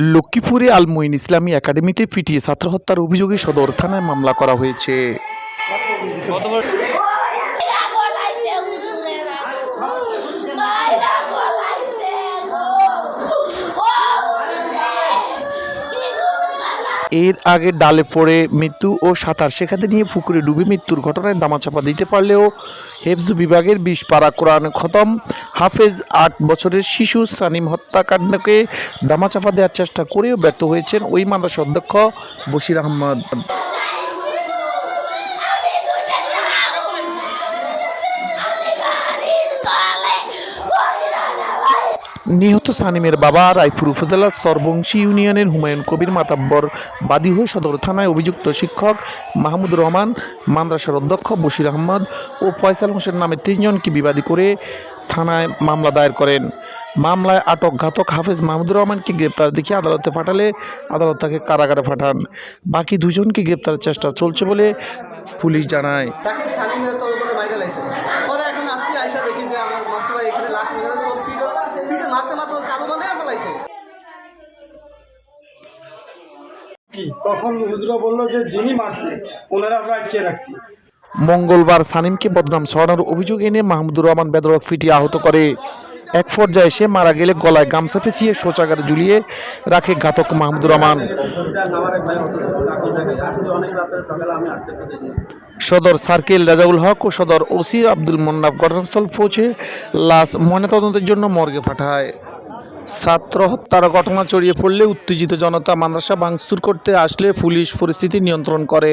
লক্ষ্মীপুরে আলমুইন ইসলামী একাডেমিতে পিটিয়ে ছাত্র হত্যার অভিযোগে সদর থানায় মামলা করা হয়েছে। এর আগে ডালে পড়ে মৃত্যু ও সাঁতার শেখাতে নিয়ে পুকুরে ডুবে মৃত্যুর ঘটনায় দামাচাপা দিতে পারলেও হেফজু বিভাগের বিশ পাড়া কোরআন খতম। হাফেজ আট বছরের শিশু সানিম হত্যাকাণ্ডকে দামাচাপা দেওয়ার চেষ্টা করেও ব্যর্থ হয়েছেন ওই মাদ্রাসা অধ্যক্ষ বশির আহমদ। নিহত সানিমের বাবা রায়পুর উপজেলার সরবংশী ইউনিয়নের হুমায়ুন কবির মাতাব্বর বাদী হয়ে সদর থানায় অভিযুক্ত শিক্ষক মাহমুদ রহমান, মাদ্রাসার অধ্যক্ষ বশির আহমদ ও ফয়সাল হোসেন নামে তিনজনকে বিবাদী করে থানায় মামলা দায়ের করেন। মামলায় আটক ঘাতক হাফেজ মাহমুদুর রহমানকে গ্রেপ্তার। দেখিয়ে আদালতে পাঠালে আদালত তাকে কারাগারে পাঠান। বাকি দুজনকে গ্রেপ্তারের চেষ্টা চলছে বলে পুলিশ জানায়। তাকে সালিমে তো বলে বাইরে লাইছে পরে এখন আসছি আইসা দেখি যে আমার মাত্রা এখানে লাশ মেরে সব ফিডো ফিডো মাত্রা মাত্র কালো বলে ফেলাইছে। কি? তখন হুজুরা বলল যে যিনি মারছে ওনারা আমরা আটকে রাখছি। মঙ্গলবার সানিমকে বদনাম ছড়ানোর অভিযোগ এনে মাহমুদুর রহমান বেদরক ফিটিয়ে আহত করে। এক পর্যায়ে সে মারা গেলে গলায় গামছা পেঁচিয়ে শৌচাগারে ঝুলিয়ে রাখে ঘাতক মাহমুদুর রহমান। সদর সার্কেল রাজাউল হক ও সদর ওসি আব্দুল মন্নাফ ঘটনাস্থল পৌঁছে লাশ ময়নাতদন্তের জন্য মর্গে পাঠায়। ছাত্র হত্যার ঘটনা ছড়িয়ে পড়লে উত্তেজিত জনতা মাদ্রাসা ভাঙচুর করতে আসলে পুলিশ পরিস্থিতি নিয়ন্ত্রণ করে।